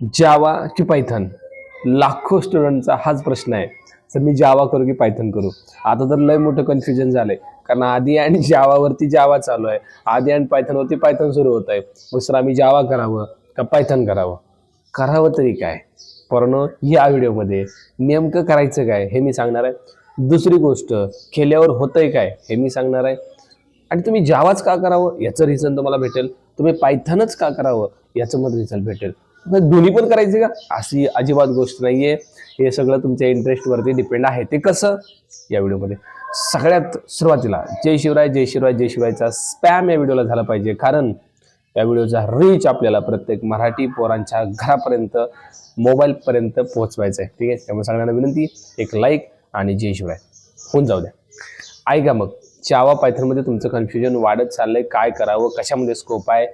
जावा की पायथन? लाखो स्टुडंटचा हाच प्रश्न आहे. सर मी जावा करू की पायथन करू? आता तर लय मोठं कन्फ्युजन झालंय. कारण आधी आणि जावावरती जावा चालू आहे. आधी आणि पायथनवरती पायथन सुरू होत आहे मग सर आम्ही जावा करावं का पायथन करावं? करावं तरी काय? पर्ण या व्हिडिओमध्ये नेमकं करायचं काय हे मी सांगणार आहे. दुसरी गोष्ट केल्यावर होतंय काय हे मी सांगणार आहे. आणि तुम्ही जावाच का करावं? याचं रिझन तुम्हाला भेटेल. तुम्ही पायथनच का करावं? याचं मग रिझल्ट भेटेल. दोन्ही पण करायचे का? अशी अजिबात गोष्ट नाहीये. हे सगळं तुमच्या इंटरेस्टवरती डिपेंड आहे. ते कसं? या व्हिडिओमध्ये. सगळ्यात सुरुवातीला जय शिवराय जय शिवराय जय शिवरायचा स्पॅम या व्हिडिओला झाला पाहिजे. कारण या व्हिडिओचा रीच आपल्याला प्रत्येक मराठी पोरांच्या घरापर्यंत मोबाईलपर्यंत पोहोचवायचं आहे ठीक आहे? त्यामुळे सगळ्यांना विनंती एक लाईक आणि जय शिवराय. होऊन जाऊ द्या. ऐका मग चावा पायथनमध्ये तुमचं कन्फ्युजन वाढत चाललंय. काय करावं? कशामध्ये स्कोप आहे?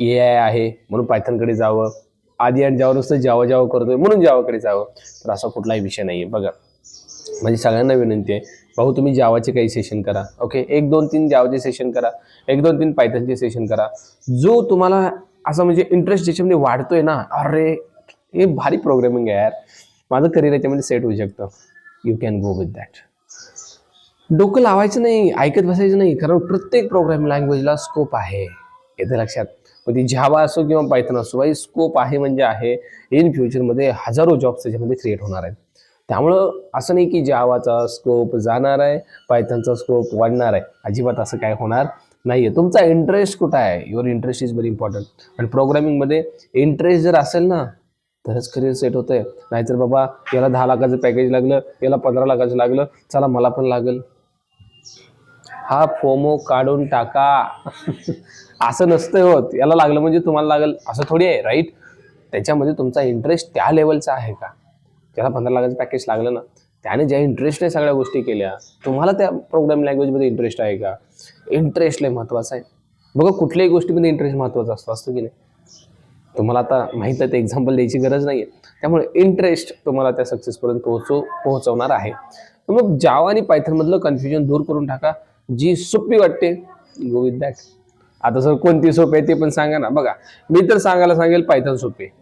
ए आय आहे. म्हणून पायथनकडे जावं. आधी आणि जावं नुसतं जावा जावा करतोय म्हणून जावाकडे जावं. तर असा कुठलाही विषय नाही आहे बघा म्हणजे सगळ्यांना विनंती आहे भाऊ तुम्ही जावाचे काही सेशन करा ओके एक दोन तीन जावाचे सेशन करा एक दोन तीन पायथनचे सेशन करा. जो तुम्हाला असं म्हणजे इंटरेस्ट ज्याच्यामध्ये वाढतोय ना अरे हे भारी प्रोग्रामिंग आहे यार. माझं करिअर याच्यामध्ये सेट होऊ शकतं. You can go with that डोकं लावायचं नाही ऐकत बसायचं नाही कारण प्रत्येक प्रोग्रामिंग लँग्वेजला स्कोप आहे. येते लक्षात मग ती झावा असो किंवा पायथन असो बाई स्कोप आहे म्हणजे आहे. इन फ्युचरमध्ये हजारो जॉब्स त्याच्यामध्ये क्रिएट होणार आहेत. त्यामुळं असं नाही की जावाचा स्कोप जाणार आहे पायथनचा स्कोप वाढणार आहे. अजिबात असं काय होणार नाही आहे तुमचा इंटरेस्ट कुठं आहे? Your interest is very important आणि प्रोग्रामिंगमध्ये इंटरेस्ट जर असेल ना तरच करिअर सेट होतं आहे नाहीतर बाबा याला दहा लाखाचं पॅकेज लागलं याला पंधरा लाखाचं लागलं चला मला पण लागेल. हा फोमो काढून टाका. असं नसतं होत. याला लागलं म्हणजे तुम्हाला लागेल. असं थोडी आहे राईट त्याच्यामध्ये तुमचा इंटरेस्ट त्या लेवलचा आहे का? त्याला पंधरा लाखाचं पॅकेज लागलं ना त्याने ज्या इंटरेस्टने सगळ्या गोष्टी केल्या तुम्हाला त्या प्रोग्राम लँग्वेजमध्ये इंटरेस्ट आहे का? इंटरेस्ट लय महत्त्वाचा आहे. बघा कुठल्याही गोष्टीमध्ये इंटरेस्ट महत्त्वाचा असतो असतो की नाही? तुम्हाला आता माहीत आहे ते एक्झाम्पल द्यायची गरज नाही आहे त्यामुळे इंटरेस्ट तुम्हाला त्या सक्सेसपर्यंत पोहोचव पोहोचवणार आहे. मग जावा आणि पायथनमधलं कन्फ्युजन दूर करून टाका. जी सोपी वाटते गो विथ दॅट आता सर कोणती सोपी आहे ते पण सांगा ना. बघा मी तर सांगायला सांगेल पायथन सोपी आहे.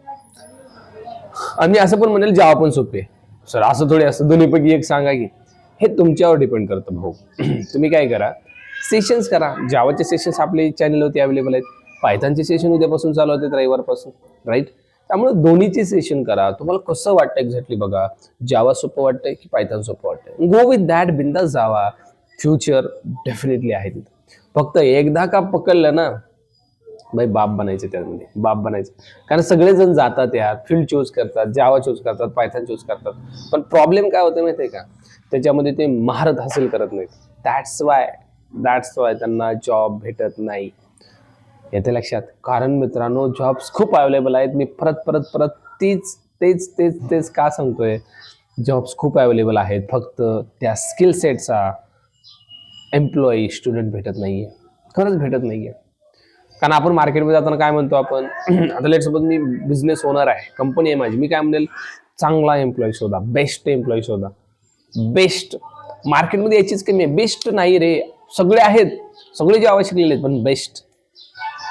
आणि असं पण म्हणेल जावा पण सोपी आहे. सर असं थोडी असं दोन्हीपैकी एक सांगा की हे तुमच्यावर डिपेंड करतं भाऊ. तुम्ही काय करा सेशन्स करा. जावाचे सेशन्स आपले चॅनलवरती अवेलेबल आहेत. पायथनचे सेशन उद्यापासून चालू होते रविवारपासून राईट त्यामुळे दोन्हीचे सेशन करा. तुम्हाला कसं वाटतं एक्झॅक्टली बघा? जावा सोपं वाटतंय की पायथन सोपं वाटतंय? गो विथ दॅट बिंदास जावा फ्युचर डेफिनेटली आहे तिथं. फक्त एकदा का पकडलं ना भाई बाप बनायचे त्यामध्ये बाप बनायचं. कारण सगळेजण जातात यार फील्ड चूज करतात जावा चूज करतात पायथन चूज करतात. पण प्रॉब्लेम काय होतं माहिती आहे का? त्याच्यामध्ये ते महारत हासिल करत नाहीत. दॅट्स वाय दॅट्स वाय त्यांना जॉब भेटत नाही. येते लक्षात? कारण मित्रांनो जॉब्स खूप अवेलेबल आहेत. मी परत परत परत तीच तेच तेच तेच का सांगतोय? जॉब्स खूप अवेलेबल आहेत. फक्त त्या स्किल सेटचा एम्प्लॉई स्टुडंट भेटत नाही आहे खरंच भेटत नाही आहे कारण आपण मार्केटमध्ये जाताना काय म्हणतो आपण आता लेट सपोज मी बिझनेस ओनर आहे कंपनी आहे माझी. मी काय म्हणेल चांगला एम्प्लॉई शोधा बेस्ट एम्प्लॉई शोधा. बेस्ट मार्केटमध्ये याचीच कमी आहे. बेस्ट नाही रे. सगळे आहेत. सगळे जे आवश्यक आहेत पण बेस्ट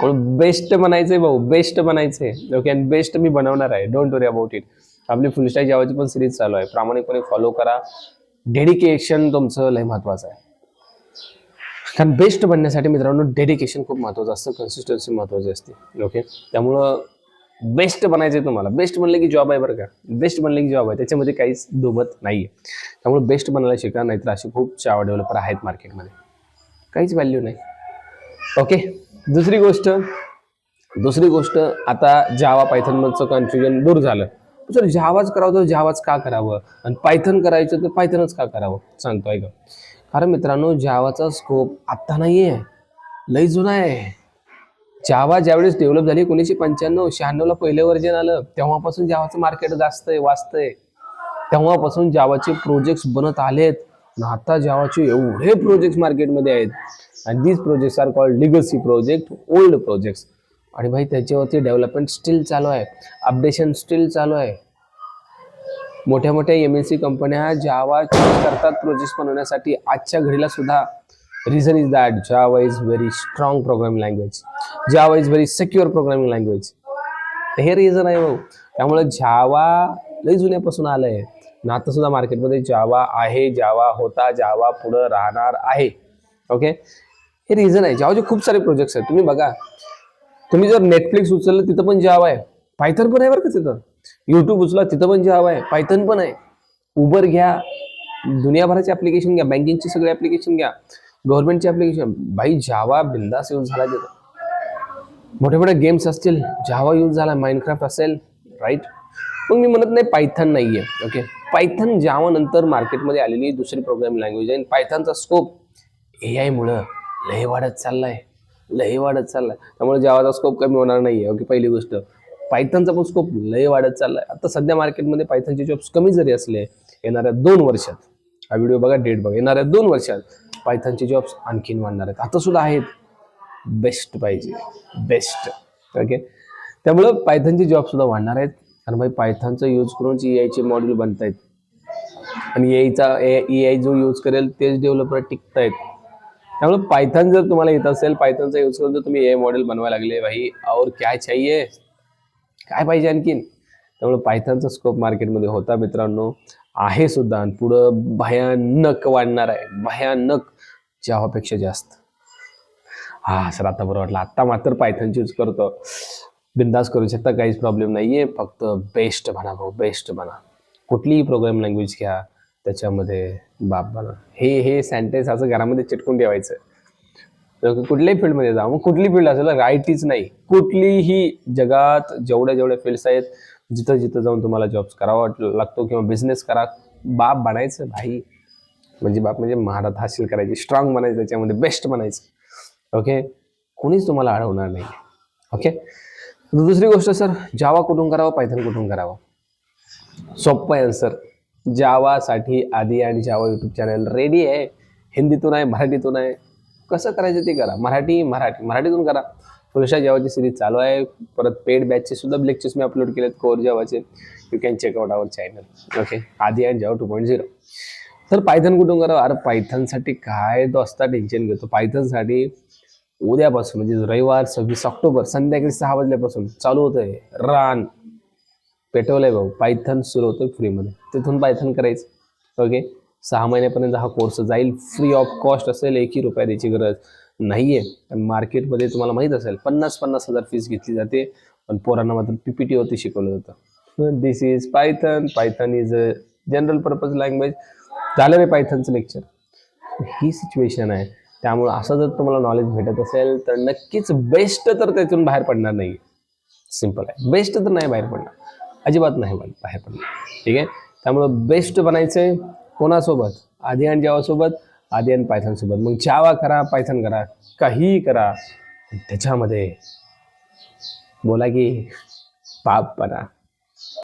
म्हणून बेस्ट बनायचंय भाऊ. बेस्ट बनायचंय ओके आणि बेस्ट मी बनवणार आहे. डोंट वरी अबाउट इट आपली फुल जेवायची पण सिरीज चालू आहे. प्रामाणिकपणे फॉलो करा. डेडिकेशन तुमचं लय महत्वाचं आहे. कारण बेस्ट बनण्यासाठी मित्रांनो डेडिकेशन खूप महत्वाचं असतं. कन्सिस्टन्सी महत्वाची असते. ओके त्यामुळं बेस्ट बनायचं आहे तुम्हाला. बेस्ट बनले की जॉब आहे बरं का. बेस्ट बनले की जॉब आहे. त्याच्यामध्ये काहीच दुमत नाही आहे त्यामुळे बेस्ट बनायला शिका नाहीतर असे खूप चावा डेव्हलपर आहेत मार्केटमध्ये काहीच व्हॅल्यू नाही. ओके दुसरी गोष्ट दुसरी गोष्ट आता जावा पायथनमधचं कन्फ्युजन दूर झालं. सर जावाच करावं तर जावाच का करावं? आणि पायथन करायचं तर पायथनच का करावं? सांगतो ऐका कारण मित्रांनो जावाचा स्कोप आत्ता नाही आहे लई जुना आहे. जावा ज्यावेळेस डेव्हलप झाली एकोणीसशे पंच्याण्णव शहाण्णवला पहिलं वर्जन आलं तेव्हापासून जावाचं मार्केट जास्त आहे वाचतंय तेव्हापासून जावाचे प्रोजेक्ट्स बनत आलेत आणि आता जावाचे एवढे प्रोजेक्ट्स मार्केटमध्ये आहेत. आणि these projects are called legacy project old projects आणि भाई त्याच्यावरती डेव्हलपमेंट स्टील चालू आहे. अपडेशन स्टील चालू आहे. मोठ्या मोठ्या एम एन सी कंपन्या जावा चूज करतात प्रोजेक्ट्स बनवण्यासाठी. आजच्या घडीला सुद्धा reason is that Java is very strong programming language Java is very secure programming language हे रिझन आहे भाऊ त्यामुळे जावा लई जुन्यापासून आलंय. ना आता सुद्धा मार्केटमध्ये जावा आहे जावा होता जावा पुढं राहणार आहे. ओके हे रिझन आहे. जावाचे खूप सारे प्रोजेक्ट्स आहेत. तुम्ही बघा. तुम्ही जर नेटफ्लिक्स उचललं तिथं पण जावा आहे. पायथन पण आहे बरं का तिथं? युट्यूब उचला तिथं पण जावा आहे पायथन पण आहे. उबर घ्या. दुनियाभराचे ऍप्लिकेशन घ्या. बँकिंगचे सगळे ऍप्लिकेशन घ्या. गव्हर्नमेंटचे ऍप्लिकेशन भाई जावा बिंदास यूज झाला तिथं. मोठे मोठे गेम्स असतील. जावा यूज झाला. माइनक्राफ्ट असेल. राईट मग मी म्हणत नाही पायथन नाही आहे ओके पायथन जावा नंतर मार्केटमध्ये आलेली दुसरी प्रोग्रामिंग लँग्वेज आहे. आणि पायथनचा स्कोप ए आयमुळं लय वाढत चाललाय. लय वाढत चाललाय. त्यामुळे जावाचा स्कोप कमी होणार नाही आहे ओके पहिली गोष्ट. पायथनचा पण स्कोप लय वाढत चाललाय. आता सध्या मार्केटमध्ये पायथनचे जॉब्स कमी जरी असले येणाऱ्या दोन वर्षात हा व्हिडिओ बघा डेट बघा येणाऱ्या दोन वर्षात पायथनचे जॉब्स आणखीन वाढणार आहेत. आता सुद्धा आहेत. बेस्ट पाहिजे. बेस्ट ओके त्यामुळं पायथनचे जॉब सुद्धा वाढणार आहेत. कारण भाई पायथनचा यूज करून ए आयचे मॉड्यूल बनत आहेत आणि एआयचा ए आय जो यूज करेल तेच डेव्हलपर टिकत आहेत त्यामुळे पायथन जर तुम्हाला येत असेल पायथनचा यूज करून जर तुम्ही ए मॉडेल बनवायला लागले भाई और क्या चाहिए? काय पाहिजे आणखीन? त्यामुळे पायथनचा स्कोप मार्केटमध्ये होता मित्रांनो. आहे सुद्धा आणि पुढं भयानक वाढणार आहे. भयानक जावापेक्षा जास्त. हा सर आता बरं वाटलं. आत्ता मात्र पायथन यूज करतो. बिंदास करू शकता काहीच प्रॉब्लेम नाहीये. फक्त बेस्ट बना भाऊ बेस्ट बना. कुठलीही प्रोग्राम लँग्वेज घ्या त्याच्यामध्ये बाप बना हे हे सेंटेन्स असं घरामध्ये चिटकून ठेवायचं. कुठल्याही फील्डमध्ये जा. मग कुठली फील्ड असेल आय टीच नाही. कुठलीही जगात जेवढ्या जेवढ्या फील्ड्स आहेत जिथं जिथं जाऊन तुम्हाला जॉब्स करावा लागतो किंवा बिझनेस करा. बाप बनायचं भाई. म्हणजे बाप म्हणजे महारात हासिल करायची स्ट्रॉंग बनायचं त्याच्यामध्ये बेस्ट बनायचं. ओके कोणीच तुम्हाला अडवणार नाही. ओके दुसरी गोष्ट सर जावा कुठून करावं? पायथन कुठून करावं? सोपं आहे सर जावासाठी आधी आणि जावा यूट्यूब चॅनल रेडी आहे. हिंदीतून आहे मराठीतून आहे. कसं करायचं ते करा. मराठी मराठी मराठीतून करा. फुलशा जेवाची सिरीज चालू आहे. परत पेड बॅचचे सुद्धा लेक्चर्स मी अपलोड केलेत. कोर जेवाचे you can check out our channel okay आधी and Java two point zero तर पायथन कुठून करावं अरे पायथनसाठी काय तो असता टेन्शन घेतो. पायथनसाठी उद्यापासून म्हणजे रविवार सव्वीस ऑक्टोबर संध्याकाळी सहा वाजल्यापासून चालू होतंय. रान पेटवलंय भाऊ. पायथन सुरू होतोय फ्रीमध्ये तिथून पायथन करायचं. ओके सहा महिन्यापर्यंत हा कोर्स जाईल. फ्री ऑफ कॉस्ट असेल एकही रुपया द्यायची गरज नाही आहे मार्केटमध्ये तुम्हाला माहीत असेल पन्नास पन्नास हजार फीस घेतली जाते. पण पोरांना मात्र पी पी टीवरती शिकवलं जातं. This is Python Python is a general purpose language झालं रे पायथनचं लेक्चर ही सिच्युएशन आहे. त्यामुळं असं जर तुम्हाला नॉलेज भेटत असेल तर नक्कीच बेस्ट तर त्यातून बाहेर पडणार नाही सिंपल आहे. बेस्ट तर नाही बाहेर पडणार. अजिबात नाही बाहेर बाहेर पडणार. ठीक आहे? त्यामुळं बेस्ट बनायचं आहे कोणासोबत? आधी आणि जावासोबत आधी आणि मग जावा करा पायथन करा काहीही करा. त्याच्यामध्ये बोला की पाप बना